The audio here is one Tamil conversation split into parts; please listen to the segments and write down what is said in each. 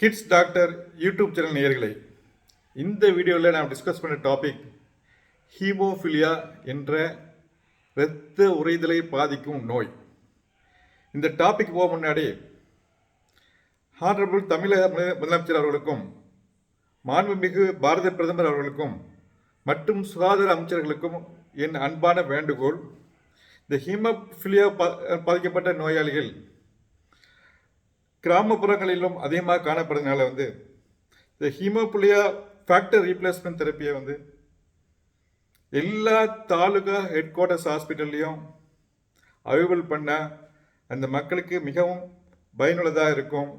கிட்ஸ் டாக்டர் யூடியூப் சேனல் நேயர்களே இந்த வீடியோவில் நாம் டிஸ்கஸ் பண்ண டாபிக் ஹீமோஃபிலியா என்ற இரத்த உறைதலை பாதிக்கும் நோய். இந்த டாபிக் போக முன்னாடி ஹானரபிள் தமிழக முதலமைச்சர் அவர்களுக்கும் மாண்புமிகு பாரத பிரதமர் அவர்களுக்கும் மற்றும் சுகாதார அமைச்சர்களுக்கும் என் அன்பான வேண்டுகோள் இந்த ஹீமோஃபிலியா பா- பாதிக்கப்பட்ட நோயாளிகள் கிராமப்புறங்களிலும் அதிகமாக காணப்படுறதுனால வந்து இந்த ஹீமோபுளியா ஃபேக்டர் ரீப்ளேஸ்மெண்ட் தெரப்பியை வந்து எல்லா தாலுகா ஹெட் குவார்ட்டர்ஸ் ஹாஸ்பிட்டல்லையும் அவைபிள் பண்ண அந்த மக்களுக்கு மிகவும் பயனுள்ளதாக இருக்கும்.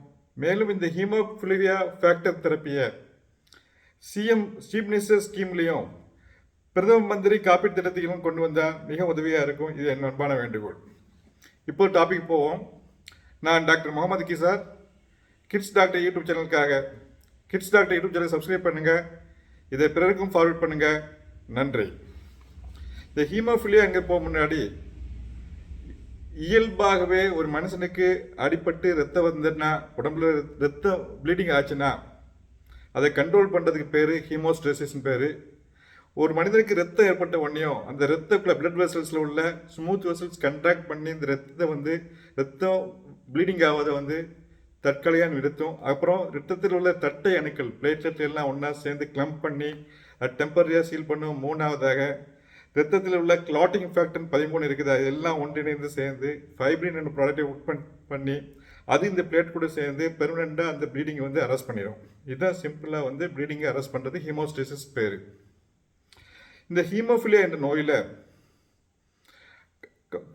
மேலும் இந்த ஹீமோபிலியா ஃபேக்டர் தெரப்பியை சிஎம் சீஃப் மினிஸ்டர் ஸ்கீம்லேயும் பிரதம மந்திரி காப்பீட்டு திட்டத்திலும் கொண்டு வந்தால் மிக உதவியாக இருக்கும். இது என் அன்பான வேண்டுகோள். இப்போ டாபிக் போவோம். நான் doctor Mohammed Khizar. Kids doctor YouTube சேனலுக்காக kids doctor YouTube channel subscribe பண்ணுங்கள் இதை பிறருக்கும் ஃபார்வர்ட் பண்ணுங்கள் நன்றி. இந்த ஹீமோஃபிலியா அங்கே போக முன்னாடி? இயல்பாகவே ஒரு மனுஷனுக்கு அடிபட்டு ரத்தம் வந்ததுன்னா உடம்புல ரத்தம் ப்ளீடிங் ஆச்சுன்னா அதை கண்ட்ரோல் பண்ணுறதுக்கு பேர் ஹீமோஸ்ட்ரெசிஸ்ன்னு பேர். ஒரு மனிதனுக்கு ரத்தம் ஏற்பட்ட உடனேயும் அந்த ரத்தக்குள்ள பிளட் வெசல்ஸில் உள்ள ஸ்மூத் வெசல்ஸ் கண்ட்ராக்ட் பண்ணி இந்த ரத்தத்தை வந்து ரத்தம் ப்ளீடிங் ஆவதை வந்து தற்கொலையாக நிறுத்தும் அப்புறம் ரத்தத்தில் உள்ள தட்டை அணுக்கள் பிளேட்லெட் எல்லாம் ஒன்றா சேர்ந்து கிளம்ப் பண்ணி அது டெம்பரரியாக சீல் பண்ணும். மூணாவதாக ரத்தத்தில் உள்ள கிளாட்டிங் ஃபேக்டர் பதிமூணு இருக்குது. அது எல்லாம் ஒன்றிணைந்து சேர்ந்து ஃபைப்ரின் என்ற ப்ராடக்டை உட்பன் பண்ணி அது இந்த பிளேட் கூட சேர்ந்து பெர்மனெண்ட்டாக அந்த ப்ளீடிங்கை வந்து அரெஸ்ட் பண்ணிடும் இதுதான் சிம்பிளாக வந்து ப்ளீடிங்கை அரெஸ்ட் பண்ணுறது ஹீமோஸ்டேசிஸ் பேர். இந்த ஹீமோஃபிலியா என்ற நோயில்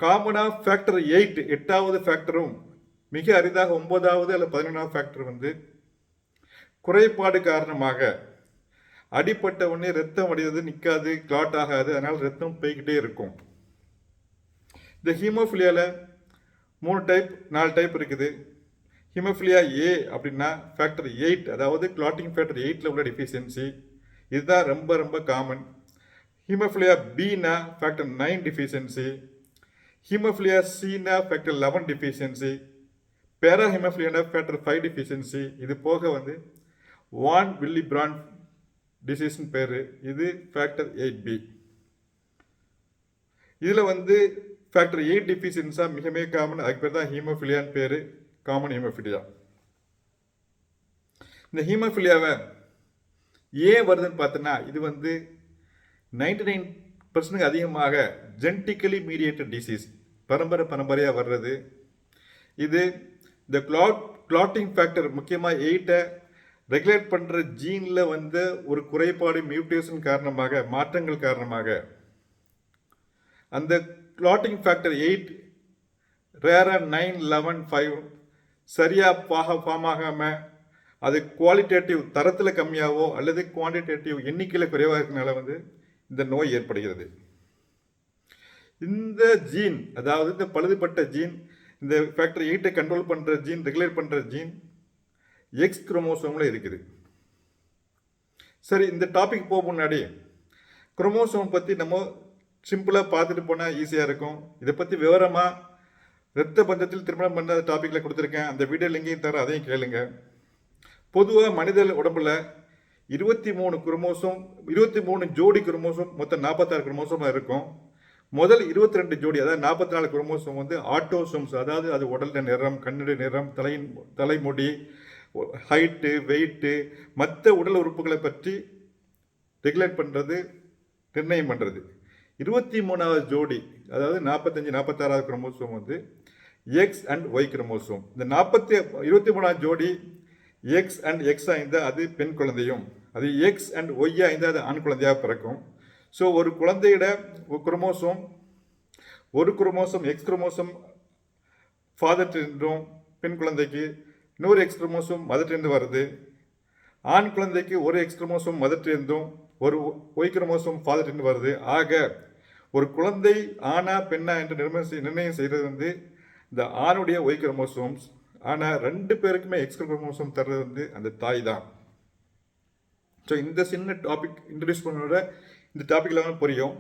காமனாக ஃபேக்டர் எயிட் எட்டாவது ஃபேக்டரும் மிக அரிதாக ஒன்பதாவது அல்லது பதினொன்றாவது ஃபேக்டர் வந்து குறைபாடு காரணமாக அடிப்பட்ட உடனே ரத்தம் வடிவது நிற்காது கிளாட் ஆகாது அதனால் ரத்தம் போய்கிட்டே இருக்கும். இந்த ஹீமோஃபிலியாவில் மூணு டைப் நாலு டைப் இருக்குது. ஹீமோஃபிலியா ஏ அப்படின்னா ஃபேக்டர் எயிட் அதாவது கிளாட்டிங் ஃபேக்டர் எயிட்டில் உள்ள டிஃபிஷியன்சி இதுதான் ரொம்ப ரொம்ப காமன் ஹீமோஃபிலியா பினா ஃபேக்டர் நைன் டிஃபிஷியன்சி ஹீமோஃபிலியா சினா ஃபேக்டர் லெவன் டிஃபிஷியன்சி பேரா ஹீமோஃபிலியானா ஃபேக்டர் ஃபைவ் டிஃபிஷியன்சி இது போக வந்து வான் வில்லி பிராண்ட் டிசீஸ்னு பேர். இது ஃபேக்டர் எயிட் பி இதில் வந்து ஃபேக்டர் எயிட் டிஃபிஷியன்ஸாக மிக மிக காமன் அதுக்கு பேர் தான் ஹீமோஃபிலியான்னு பேர். காமன் ஹீமோஃபிலியா இந்த ஹீமோஃபிலியாவை ஏன் வருதுன்னு பார்த்தோன்னா இது வந்து நைன்டி நைன் பர்சன்ட்டுக்கு அதிகமாக ஜென்டிக்கலி மீடியேட்டட் டிசீஸ் பரம்பரை பரம்பரையாக வர்றது. இது இந்த கிளாட் கிளாட்டிங் ஃபேக்டர் முக்கியமாக எயிட்டை ரெகுலேட் பண்ணுற ஜீனில் வந்து ஒரு குறைபாடு மியூட்டேஷன் காரணமாக மாற்றங்கள் காரணமாக. அந்த கிளாட்டிங் ஃபேக்டர் எயிட் ரேராக நைன் லெவன் ஃபைவ் சரியாக பாக ஃபார்ம் ஆகாமல் அது குவாலிட்டேட்டிவ் தரத்தில் கம்மியாகவோ அல்லது குவான்டிடேட்டிவ் எண்ணிக்கையில் குறைவாக இருக்கனால வந்து இந்த நோய் ஏற்படுகிறது. இந்த ஜீன் அதாவது இந்த பழுதுபட்ட ஜீன் இந்த ஃபேக்டர் எயிட்டை கண்ட்ரோல் பண்ணுற ஜீன் ரெகுலேட் பண்ணுற ஜீன் எக்ஸ் குரோமோசோமில் இருக்குது. சரி இந்த டாபிக் போக முன்னாடி. குரோமோசோம் பற்றி நம்ம சிம்பிளாக பார்த்துட்டு போனால் ஈஸியாக இருக்கும். இதை பற்றி விவரமாக இரத்த பந்தத்தில் திருமணம் பண்ண டாப்பிக்கில் கொடுத்துருக்கேன். அந்த வீடியோ லிங்கையும் தர அதையும் கேளுங்க. பொதுவாக மனித உடம்புல இருபத்தி மூணு குரோமோசோம் இருபத்தி மூணு ஜோடி குரோமோசோம் மொத்தம் நாற்பத்தாறு குரோமோசோமாக இருக்கும். முதல் இருபத்தி ரெண்டு ஜோடி அதாவது நாற்பத்தி நாலு குரோமோசோம் வந்து ஆட்டோசோம்ஸ் அதாவது அது உடல்ல நிறம் கண்ணுடைய நிறம் தலையின் தலைமுடி ஹைட்டு வெயிட்டு மற்ற உடல் உறுப்புகளை பற்றி ரெகுலேட் பண்ணுறது நிர்ணயம் பண்ணுறது இருபத்தி மூணாவது ஜோடி அதாவது நாற்பத்தஞ்சு நாற்பத்தாறாவது குரோமோசோம் வந்து எக்ஸ் அண்ட் ஒய் குரோமோசோம். இந்த நாற்பத்தி இருபத்தி மூணாவது ஜோடி எக்ஸ் அண்ட் எக்ஸ் இருந்தால் அது பெண் குழந்தையும் அது எக்ஸ் அண்ட் ஒய்யா இருந்தால் அது ஆண் குழந்தையாக பிறக்கும். ஸோ ஒரு குழந்தையிட குரோமோசோம் ஒரு குரோமோசோம் எக்ஸ் குரோமோசோம் ஃபாதர் இருந்தும் பெண் குழந்தைக்கு இன்னொரு எக்ஸ் குரோமோசோம் மதர்லேருந்து வருது. ஆண் குழந்தைக்கு ஒரு எக்ஸ் குரோமோசோம் மதர்லேருந்தும் ஒரு ஒய் குரோமோசோம் ஃபாதர்லேருந்து வருது. ஆக ஒரு குழந்தை ஆணா பெண்ணா என்று நிர்ணயம் செய்- நிர்ணயம் செய்கிறது வந்து இந்த ஆணுடைய ஒய் குரோமோசோம்ஸ் ஆனால் ரெண்டு பேருக்குமே எக்ஸ் குரோமோசோம் தர்றது வந்து அந்த தாய் தான். ஸோ இந்த சின்ன டாபிக் இன்ட்ரடியூஸ் பண்ணோட இந்த டாபிக் லெவல் புரியும்.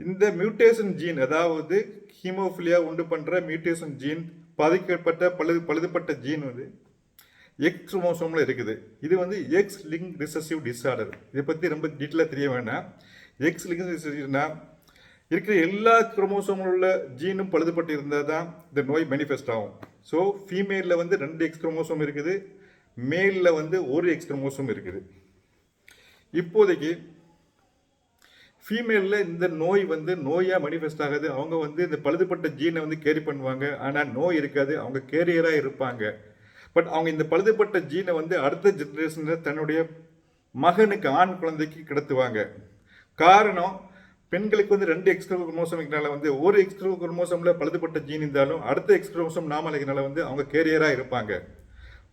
இந்த மியூட்டேஷன் ஜீன் அதாவது ஹீமோஃபிலியா உண்டு பண்ணுற மியூட்டேஷன் ஜீன் பாதிக்கப்பட்ட பழுது பழுதுபட்ட ஜீன் வந்து எக்ஸ் குரோமோசோமில் இருக்குது. இது வந்து எக்ஸ் லிங்க் ரிசசிவ் டிஸார்டர் இதை பற்றி ரொம்ப டீட்டெயிலாக தெரிய வேண்டாம் எக்ஸ் லிங்க் ரிசசிவ்னா இருக்கிற எல்லா குரோமோசோமில் உள்ள ஜீனும் பழுதுபட்டு இருந்தால் தான் இந்த நோய் மேனிஃபெஸ்ட் ஆகும். ஸோ ஃபீமேலில் வந்து ரெண்டு எக்ஸ் குரோமோசோம் இருக்குது. மேலில் வந்து ஒரு எக்ஸ் குரோமோசோம் இருக்குது. இப்போதைக்கு ஃபீமேலில் இந்த நோய் வந்து நோயாக மேனிஃபெஸ்ட் ஆகாது. அவங்க வந்து இந்த பழுதுபட்ட ஜீனை வந்து கேரி பண்ணுவாங்க. ஆனால் நோய் இருக்காது. அவங்க கேரியராக இருப்பாங்க. பட் அவங்க இந்த பழுதுபட்ட ஜீனை வந்து அடுத்த ஜென்ரேஷனில் தன்னுடைய மகனுக்கு ஆண் குழந்தைக்கு கிடத்துவாங்க. காரணம் பெண்களுக்கு வந்து ரெண்டு எக்ஸ்ட்ரா குரோமோசோமிக்னால வந்து ஒரு எக்ஸ்ட்ரா குரோமோசமில் பழுதுபட்ட ஜீன் இருந்தாலும் அடுத்த எக்ஸ்ட்ரோமோசம் குரோமோசோம் வந்து அவங்க கேரியராக இருப்பாங்க.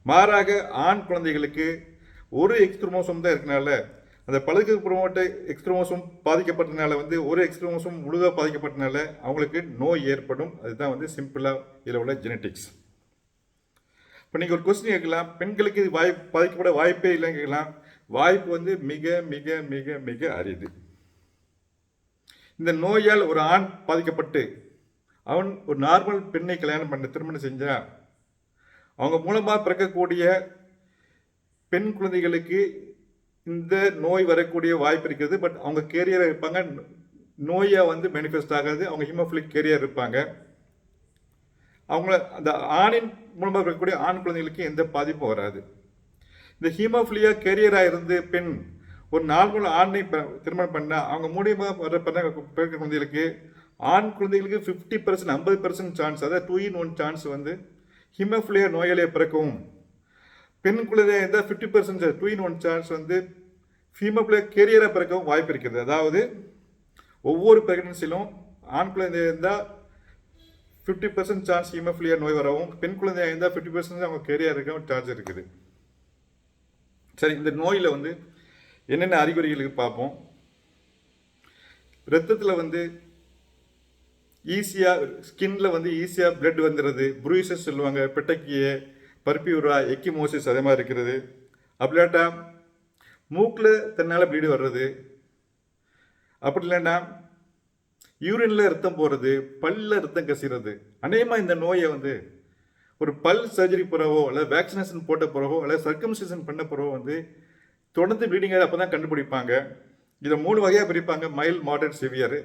மாறாக ஆண் குழந்தைகளுக்கு ஒரு எக்ஸ்ட்ரோமோசம் தான் இருக்கனால அந்த பழுக்கு குரோமோட்டை எக்ஸ்க்ரோமோசோம் பாதிக்கப்பட்டனால பாதிக்கப்பட்டதுனால வந்து ஒரு எக்ஸ்க்ரோமோசோம் முழுதாக பாதிக்கப்பட்டனால அவங்களுக்கு நோய் ஏற்படும். அதுதான் வந்து சிம்பிளாக இதில் உள்ள ஜெனட்டிக்ஸ் இப்போ நீங்கள் ஒரு கொஸ்டின் கேட்கலாம். பெண்களுக்கு இது வாய் பாதிக்கப்பட வாய்ப்பே இல்லைன்னு கேட்கலாம். வாய்ப்பு வந்து மிக மிக மிக மிக அரிது. இந்த நோயால் ஒரு ஆண் பாதிக்கப்பட்டு அவன் ஒரு நார்மல் பெண்ணை கல்யாணம் பண்ண திருமணம் செஞ்சான் அவங்க மூலமாக பிறக்கக்கூடிய பெண் குழந்தைகளுக்கு இந்த நோய் வரக்கூடிய வாய்ப்பு இருக்கிறது பட் அவங்க கேரியராக இருப்பாங்க. நோயாக வந்து மேனிஃபெஸ்ட் ஆகாது. அவங்க ஹிமோஃபிலிக் கேரியர் இருப்பாங்க. அவங்கள அந்த ஆணின் மூலமாக இருக்கக்கூடிய ஆண் குழந்தைகளுக்கு எந்த பாதிப்பும் வராது. இந்த ஹீமோஃபிலியா கேரியராக இருந்து பெண் ஒரு நார்மல் ஆணை திருமணம் பண்ணால் அவங்க மூலியமாக வர பண்ண குழந்தைகளுக்கு ஆண் குழந்தைகளுக்கு ஃபிஃப்டி பர்சன்ட் ஐம்பது பர்சன்ட் சான்ஸ் அதாவது டூ இன் ஒன் சான்ஸ் வந்து ஹிமோஃபிலியா நோயாளியை பிறக்கவும். பெண் குழந்தையாக இருந்தால் fifty percent two in one chance வந்து ஹீமோஃபிலியா கேரியராக பிறக்கவும் வாய்ப்பு இருக்குது. அதாவது ஒவ்வொரு பிரெக்னன்சிலும் ஆண் குழந்தையாக இருந்தால் ஃபிஃப்டி பர்சன்ட் சான்ஸ் ஹீமோஃபிலியா நோய் வரவும் பெண் குழந்தையாக இருந்தால் ஃபிஃப்டி பர்சன்ட் அவங்க கேரியர் இருக்கவும் சான்ஸ் இருக்குது. சரி இந்த நோயில் வந்து என்னென்ன அறிகுறிகளுக்கு பார்ப்போம். ரத்தத்தில் வந்து ஈஸியாக ஸ்கின்ல வந்து ஈஸியாக பிளட் வந்துடுறது ப்ரூசஸ் சொல்லுவாங்க பெட்டக்கியை பர்பியூரா எக்கிமோசிஸ் அதே மாதிரி இருக்கிறது. அப்படிலாட்டா மூக்கில் தன்னால் ப்ளீடு வர்றது. அப்படி இல்லைன்னா யூரின்ல ரத்தம் போகிறது பல்ல ரத்தம் கசிறது. அநேகமாக இந்த நோயை வந்து ஒரு பல் சர்ஜரி போகிறவோ அல்லது வேக்சினேஷன் போட்ட போகிறவோ அல்லது சர்க்கம்சேஷன் பண்ண பிறகோ வந்து தொடர்ந்து ப்ளீடிங் அப்போ தான் கண்டுபிடிப்பாங்க. இதை மூணு வகையாக பிரிப்பாங்க. Mild moderate severe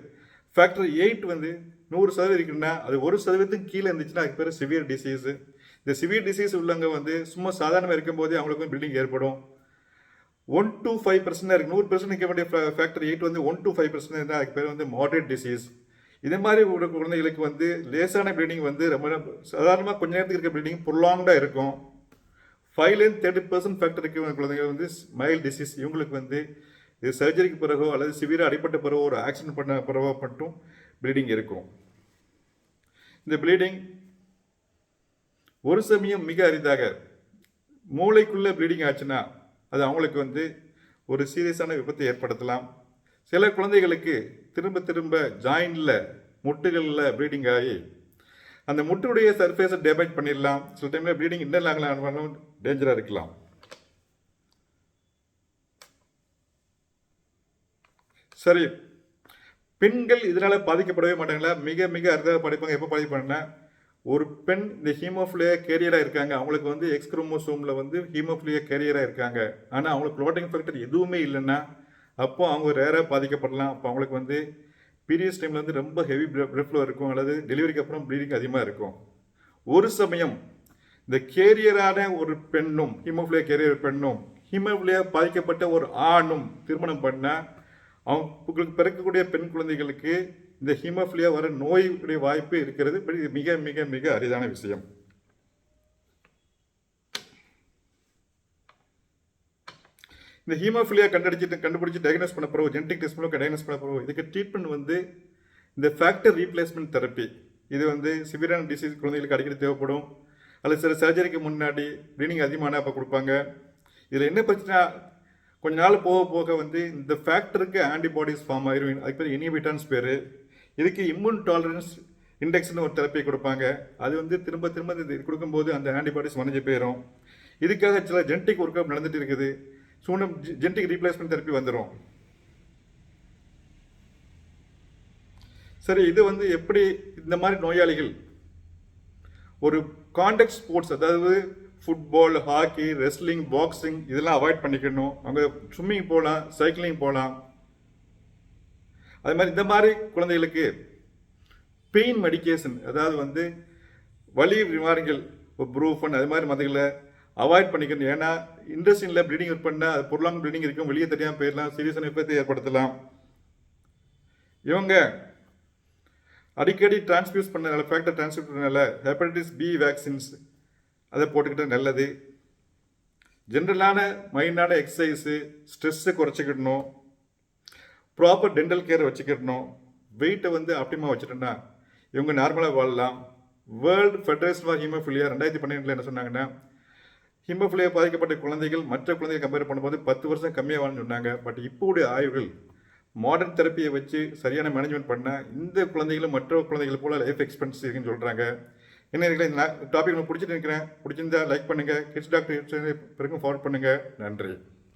factor eight வந்து நூறு சதவீதம் இருக்குன்னா அது ஒரு சதவீதத்துக்கு கீழே இருந்துச்சுன்னா அதுக்கு பேர் சிவியர் டிசீஸு இந்த சிவியர் டிசீஸ் உள்ளவங்க வந்து சும்மா சாதாரணமாக இருக்கும்போதே அவங்களுக்கும் பில்டிங் ஏற்படும். ஒன் டு ஃபைவ் பர்சன்ட் இருக்குது நூறு பர்சன்ட் நிற்க வேண்டிய ஃபேக்டர் எயிட் வந்து ஒன் டு ஃபைவ் பர்சன்ட் இருந்தால் அதுக்கு பேர் வந்து மாடரேட் டிசீஸ் இதே மாதிரி உள்ள குழந்தைகளுக்கு வந்து லேசான ப்ளீடிங் வந்து ரொம்ப சாதாரணமாக கொஞ்ச நேரத்துக்கு இருக்க ப்ளீடிங் ப்ரொலாங்டாக இருக்கும். ஃபைவ்லேருந்து தேர்ட்டி பர்சன்ட் ஃபேக்டர் இருக்க குழந்தைங்க வந்து மைல்ட் டிசீஸ் இவங்களுக்கு வந்து இது சர்ஜரிக்கு பிறகோ அல்லது சிவியராக அடிப்பட்ட பிறகோ ஒரு ஆக்சிடென்ட் பண்ண பிறகோ மட்டும் ப்ளீடிங் இருக்கும். இந்த ப்ளீடிங் ஒரு சமயம் மிக அரிதாக மூளைக்குள்ளே ப்ளீடிங் ஆச்சுன்னா அது அவங்களுக்கு வந்து ஒரு சீரியஸான விபத்தை ஏற்படுத்தலாம். சில குழந்தைகளுக்கு திரும்ப திரும்ப ஜாயின்ல முட்டுகளில் ப்ளீடிங் ஆகி அந்த முட்டுடைய சர்ஃபேஸை டேமேஜ் பண்ணிடலாம். சில டைமில் ப்ளீடிங் இன்னும் ஆகலாம். டேஞ்சராக இருக்கலாம். சரி. பெண்கள் இதனால் பாதிக்கப்படவே மாட்டாங்களா? மிக மிக அரிதாக படிப்பாங்க. எப்போ பாதிப்பாங்கன்னா ஒரு பெண் இந்த ஹீமோஃபிலியா கேரியராக இருக்காங்க. அவங்களுக்கு வந்து எக்ஸ் குரோமோசோமில் வந்து ஹீமோஃபிலியா கேரியராக இருக்காங்க. ஆனால் அவங்களுக்கு ப்ளோட்டிங் ஃபேக்டர் எதுவுமே இல்லைன்னா அப்போ அவங்க ரேராக பாதிக்கப்படலாம். அப்போ அவங்களுக்கு வந்து பீரியட்ஸ் டைமில் வந்து ரொம்ப ஹெவி பிளட் இருக்கும். அல்லது டெலிவரிக்கு அப்புறம் ப்ளீடிங் அதிகமாக இருக்கும். ஒரு சமயம் இந்த கேரியரான ஒரு பெண்ணும் ஹீமோஃபிலியா கேரியர் பெண்ணும் ஹீமோஃபிலியா பாதிக்கப்பட்ட ஒரு ஆணும் திருமணம் பண்ணால் அவங்களுக்கு பிறக்கக்கூடிய பெண் குழந்தைகளுக்கு இந்த ஹீமோஃபிலியா வர நோயுடைய வாய்ப்பு இருக்கிறது. இது மிக மிக மிக அரிதான விஷயம். இந்த ஹீமோஃபிலியா கண்டடிச்சிட்டு கண்டுபிடிச்சி டயக்னோஸ் பண்ண போகிறோம் ஜெனடிக் டெஸ்ட் மூலம் டயக்னோஸ் பண்ண போகிறோம் இதுக்கு ட்ரீட்மெண்ட் வந்து இந்த ஃபேக்டர் ரீப்ளேஸ்மெண்ட் தெரப்பி இது வந்து சிவியரான டிசீஸ் குழந்தைகளுக்கு அடிக்கடி தேவைப்படும். அல்லது சில சர்ஜரிக்கு முன்னாடி ப்ளீடிங் அதிகமான அப்போ கொடுப்பாங்க. இதில் என்ன பிரச்சனை கொஞ்ச நாள் போக போக வந்து இந்த ஃபேக்டருக்கு ஆன்டிபாடிஸ் ஃபார்ம் ஆயிரும். அதுக்கு பேர் இனிபிட்டான்ஸ் பேர். இதுக்கு இம்யூன் டாலரன்ஸ் இண்டெக்ஸ்னு ஒரு தெரப்பி கொடுப்பாங்க. அது வந்து திரும்ப திரும்ப இது கொடுக்கும்போது அந்த ஆன்டிபாடிஸ் மறைஞ்சு போயிடும் இதுக்காக சில ஜென்டிக் ஒர்க்கப் நடந்துகிட்டு நடந்துட்டு இருக்குது. சூனம் ஜென்டிக் ரீப்ளேஸ்மெண்ட் தெரப்பி வந்துடும் சரி இது வந்து எப்படி இந்த மாதிரி நோயாளிகள் ஒரு காண்டக்ட் ஸ்போர்ட்ஸ் அதாவது ஃபுட்பால் ஹாக்கி ரெஸ்லிங் பாக்ஸிங் இதெல்லாம் அவாய்ட் பண்ணிக்கணும். அவங்க ஸ்விம்மிங் போகலாம் சைக்கிளிங் போகலாம். அது மாதிரி இந்த மாதிரி குழந்தைகளுக்கு பெயின் மெடிக்கேஷன் அதாவது வந்து வலி நிவாரணிகள் இப்போ ப்ரூஃபன் அது மாதிரி மதுகளை அவாய்ட் பண்ணிக்கணும். ஏன்னா இண்டஸ்ட்ரியில் ப்ளீடிங் ஒர்க் பண்ணால் அது பொருளாங்க ப்ளீடிங் இருக்கும். வெளியே தெரியாமல் போயிடலாம். சீரியஸான விபத்தை ஏற்படுத்தலாம். இவங்க அடிக்கடி டிரான்ஸ்மியூஸ் பண்ணனால ஃபேக்டர் டிரான்ஸ்மியூட் பண்ணனால ஹெப்படைட்டிஸ் பி வேக்சின்ஸ் அதை போட்டுக்கிட்டது நல்லது. ஜென்ரலான மைண்டான எக்ஸசைஸு ஸ்ட்ரெஸ்ஸை குறைச்சிக்கிடணும். ப்ராப்பர் டென்டல் கேர் வச்சுக்கிடணும். வெயிட்டை வந்து ஆப்டிமாக வச்சுட்டோன்னா இவங்க நார்மலாக வாழலாம். வேர்ல்டு ஃபெடரேஷன் ஃபார் ஹிமோஃபிலியா ரெண்டாயிரத்தி பன்னெண்டில் என்ன சொன்னாங்கன்னா ஹிமோஃபிலியா பாதிக்கப்பட்ட குழந்தைகள் மற்ற குழந்தைகள் கம்பேர் பண்ணும்போது பத்து வருஷம் கம்மியாக வாழணும்னு சொன்னாங்க. பட் இப்போடைய ஆய்வுகள் மாடர்ன் தெரப்பியை வச்சு சரியான மேனேஜ்மெண்ட் பண்ணால் இந்த குழந்தைகளும் மற்ற குழந்தைகள் போல லைஃப் எக்ஸ்பென்ஸ் இருக்குன்னு சொல்கிறாங்க என்ன இருக்கல இந்த டாபிக் உங்களுக்கு பிடிச்சிட்டு இருக்கிறேன் பிடிச்சிருந்தா லைக் பண்ணுங்கள் கிட்ஸ் டாக்டர் பிறகு ஃபார்வர்ட் பண்ணுங்கள் நன்றி.